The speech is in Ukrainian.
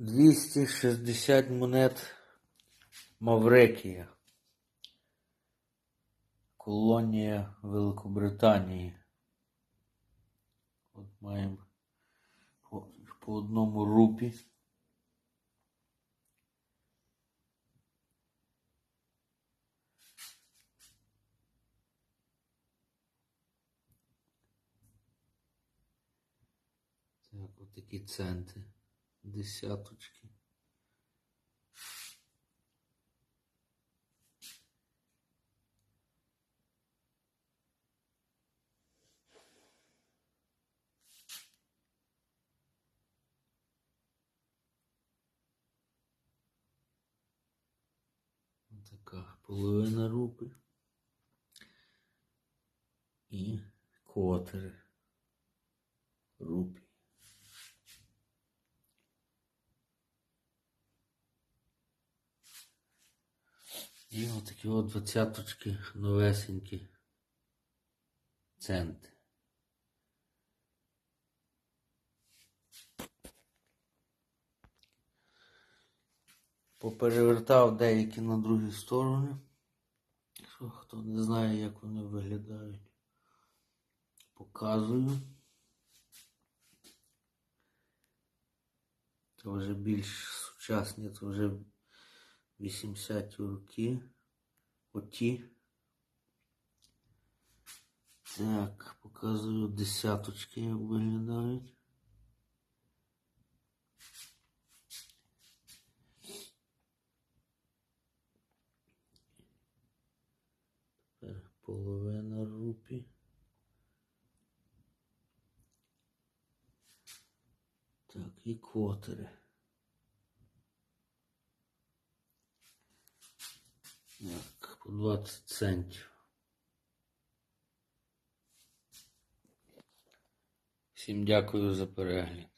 260 монет Маврикія. Колонія Великобританії. От маємо по одному рупі. Так, отакі центи. Десяточки. Така половина рупи. І котери рупі. І отакі от двадцяточки новесенькі центи. Поперевертав деякі на другі сторони. Хто не знає, як вони виглядають, показую. Це вже більш сучасні, це вже 80 роки. Оті. Так, показую десяточки, як виглядають. Тепер половина рупі. Так, і котери. Так, по 20 центів. Всім дякую за перегляд.